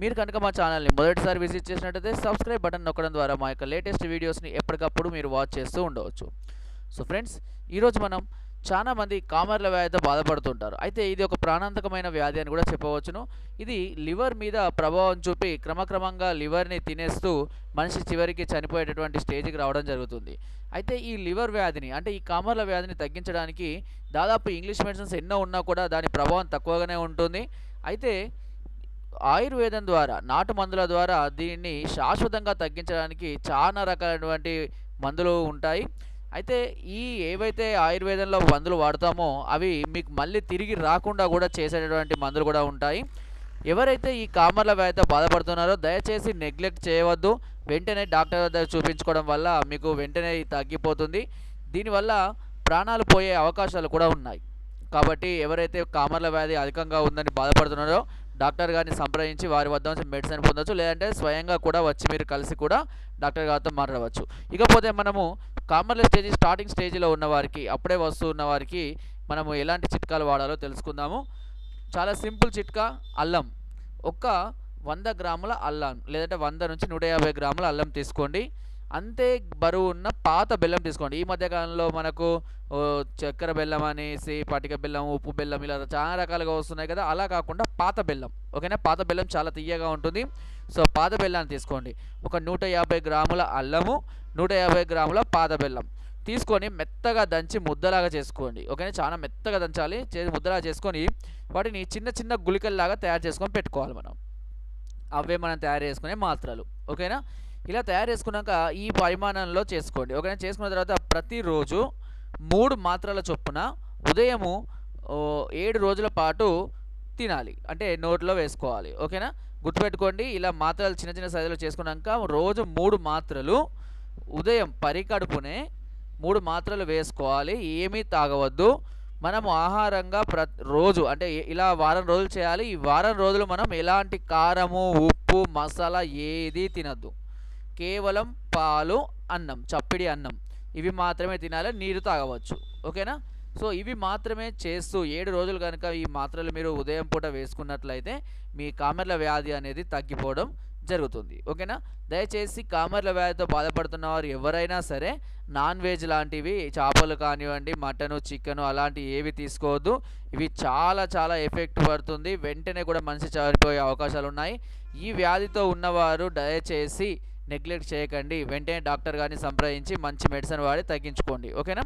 మీరు కనుక మా ఛానల్ని మొదటిసారి విజిట్ చేసినట్టయితే సబ్స్క్రైబ్ బటన్ నొక్కడం ద్వారా మా యొక్క లేటెస్ట్ వీడియోస్ని ఎప్పటికప్పుడు మీరు వాచ్ చేస్తూ ఉండవచ్చు. సో ఫ్రెండ్స్ ఈరోజు మనం చాలామంది కామర్ల వ్యాధితో బాధపడుతుంటారు. అయితే ఇది ఒక ప్రాణాంతకమైన వ్యాధి అని కూడా చెప్పవచ్చును. ఇది లివర్ మీద ప్రభావం చూపి క్రమక్రమంగా లివర్ని తినేస్తూ మనిషి చివరికి చనిపోయేటటువంటి స్టేజ్కి రావడం జరుగుతుంది. అయితే ఈ లివర్ వ్యాధిని అంటే ఈ కామర్ల వ్యాధిని తగ్గించడానికి దాదాపు ఇంగ్లీష్ మెడిసిన్స్ ఎన్నో ఉన్నా కూడా దాని ప్రభావం తక్కువగానే ఉంటుంది. అయితే ఆయుర్వేదం ద్వారా నాటు మందుల ద్వారా దీన్ని శాశ్వతంగా తగ్గించడానికి చాలా రకాలైనటువంటి మందులు ఉంటాయి. అయితే ఈ ఏవైతే ఆయుర్వేదంలో మందులు వాడతామో అవి మీకు మళ్ళీ తిరిగి రాకుండా కూడా చేసేటటువంటి మందులు కూడా ఉంటాయి. ఎవరైతే ఈ కామర్ల వ్యాధితో బాధపడుతున్నారో దయచేసి నెగ్లెక్ట్ చేయవద్దు. వెంటనే డాక్టర్ దగ్గర చూపించుకోవడం వల్ల మీకు వెంటనే తగ్గిపోతుంది. దీనివల్ల ప్రాణాలు పోయే అవకాశాలు కూడా ఉన్నాయి. కాబట్టి ఎవరైతే కామర్ల వ్యాధి అధికంగా ఉందని బాధపడుతున్నారో డాక్టర్ గారిని సంప్రదించి వారి వద్ద నుంచి మెడిసిన్ పొందవచ్చు లేదంటే స్వయంగా కూడా వచ్చి మీరు కలిసి కూడా డాక్టర్ గారితో మాట్లాడవచ్చు. ఇకపోతే మనము కామర్ల స్టేజ్ స్టార్టింగ్ స్టేజ్లో ఉన్న వారికి అప్పుడే వస్తూ ఉన్న వారికి మనము ఎలాంటి చిట్కాలు వాడాలో తెలుసుకుందాము. చాలా సింపుల్ చిట్కా అల్లం. ఒక్క వంద గ్రాముల అల్లం లేదంటే వంద నుంచి నూట యాభై గ్రాముల అల్లం తీసుకోండి. అంతే బరువు ఉన్న పాత బెల్లం తీసుకోండి. ఈ మధ్యకాలంలో మనకు చక్కెర బెల్లం అనేసి పటిక బెల్లం ఉప్పు బెల్లం ఇలా చాలా రకాలుగా వస్తున్నాయి కదా. అలా కాకుండా పాత బెల్లం ఓకేనా? పాత బెల్లం చాలా తీయగా ఉంటుంది. సో పాత బెల్లాన్ని తీసుకోండి. ఒక నూట యాభై గ్రాముల అల్లము నూట యాభై గ్రాముల పాత బెల్లం. తీసుకొని మెత్తగా దంచి ముద్దలాగా చేసుకోండి ఓకేనా? చాలా మెత్తగా దంచాలి. చే ముద్దలాగా చేసుకొని వాటిని చిన్న చిన్న గుళికల్లాగా తయారు చేసుకొని పెట్టుకోవాలి మనం. అవే మనం తయారు చేసుకునే మాత్రలు ఓకేనా? ఇలా తయారు చేసుకున్నాక ఈ పరిమాణంలో చేసుకోండి. ఓకేనా? చేసుకున్న తర్వాత ప్రతిరోజు మూడు మాత్రల చొప్పున ఉదయము ఏడు రోజుల పాటు తినాలి. అంటే నోట్లో వేసుకోవాలి. ఓకేనా? గుర్తుపెట్టుకోండి ఇలా మాత్రలు చిన్న చిన్న సైజులో చేసుకున్నాక రోజు మూడు మాత్రలు ఉదయం పరికడుపునే మూడు మాత్రలు వేసుకోవాలి. ఏమీ తాగవద్దు. మనము ఆహారంగా ప్ర రోజు అంటే ఇలా వారం రోజులు చేయాలి. ఈ వారం రోజులు మనం ఎలాంటి కారము ఉప్పు మసాలా ఏది తినద్దు. కేవలం పాలు అన్నం చప్పిడి అన్నం. ఇవి మాత్రమే తినాలి నీరు తాగవచ్చు. ఓకేనా? సో ఇవి మాత్రమే చేస్తూ ఏడు రోజులు కనుక ఈ మాత్రలు మీరు ఉదయం పూట వేసుకున్నట్లయితే మీ కామెర్ల వ్యాధి అనేది తగ్గిపోవడం జరుగుతుంది. ఓకేనా? దయచేసి కామర్ల వ్యాధితో బాధపడుతున్న వారు ఎవరైనా సరే నాన్ వెజ్ లాంటివి చేపలు కానివ్వండి మటను చికెను అలాంటివి ఏవి తీసుకోవద్దు. ఇవి చాలా చాలా ఎఫెక్ట్ పడుతుంది. వెంటనే కూడా మనిషి చనిపోయే అవకాశాలు ఉన్నాయి ఈ వ్యాధితో ఉన్నవారు దయచేసి నెగ్లెక్ట్ చేయకండి. వెంటనే డాక్టర్ గారిని సంప్రదించి మంచి మెడిసిన్ వాడి తగ్గించుకోండి. ఓకేనా?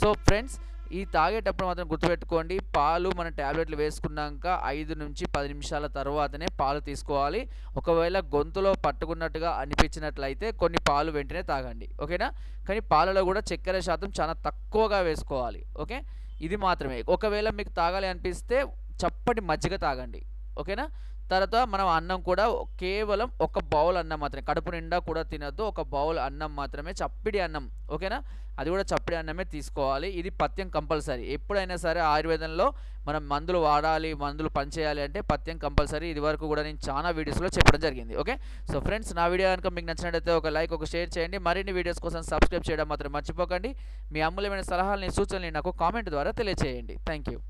సో ఫ్రెండ్స్ ఈ తాగేటప్పుడు మాత్రం గుర్తుపెట్టుకోండి. పాలు మన ట్యాబ్లెట్లు వేసుకున్నాక ఐదు నుంచి పది నిమిషాల తర్వాతనే పాలు తీసుకోవాలి. ఒకవేళ గొంతులో పట్టుకున్నట్టుగా అనిపించినట్లయితే కొన్ని పాలు వెంటనే తాగండి. ఓకేనా? కానీ పాలలో కూడా చక్కెర శాతం చాలా తక్కువగా వేసుకోవాలి. ఓకే? ఇది మాత్రమే. ఒకవేళ మీకు తాగాలి అనిపిస్తే చప్పటి మజ్జిగ తాగండి. ఓకేనా? తర్వాత మనం అన్నం కూడా కేవలం ఒక బౌల్ అన్నం మాత్రమే. కడుపు నిండా కూడా తినద్దు. ఒక బౌల్ అన్నం మాత్రమే. చప్పిడి అన్నం. ఓకేనా? అది కూడా చప్పిడి అన్నమే తీసుకోవాలి. ఇది పథ్యం కంపల్సరీ. ఎప్పుడైనా సరే ఆయుర్వేదంలో మనం మందులు వాడాలి మందులు పనిచేయాలి అంటే పథ్యం కంపల్సరీ. ఇది వరకు కూడా నేను చాలా వీడియోస్లో చెప్పడం జరిగింది. ఓకే? సో ఫ్రెండ్స్ నా వీడియో కనుక మీకు నచ్చినట్లయితే ఒక లైక్ ఒక షేర్ చేయండి. మరిన్ని వీడియోస్ కోసం సబ్స్క్రైబ్ చేయడం మాత్రం మర్చిపోకండి. మీ అమూల్యమైన సలహాలని సూచనలు నాకు కామెంట్ ద్వారా తెలియజేయండి థ్యాంక్ యూ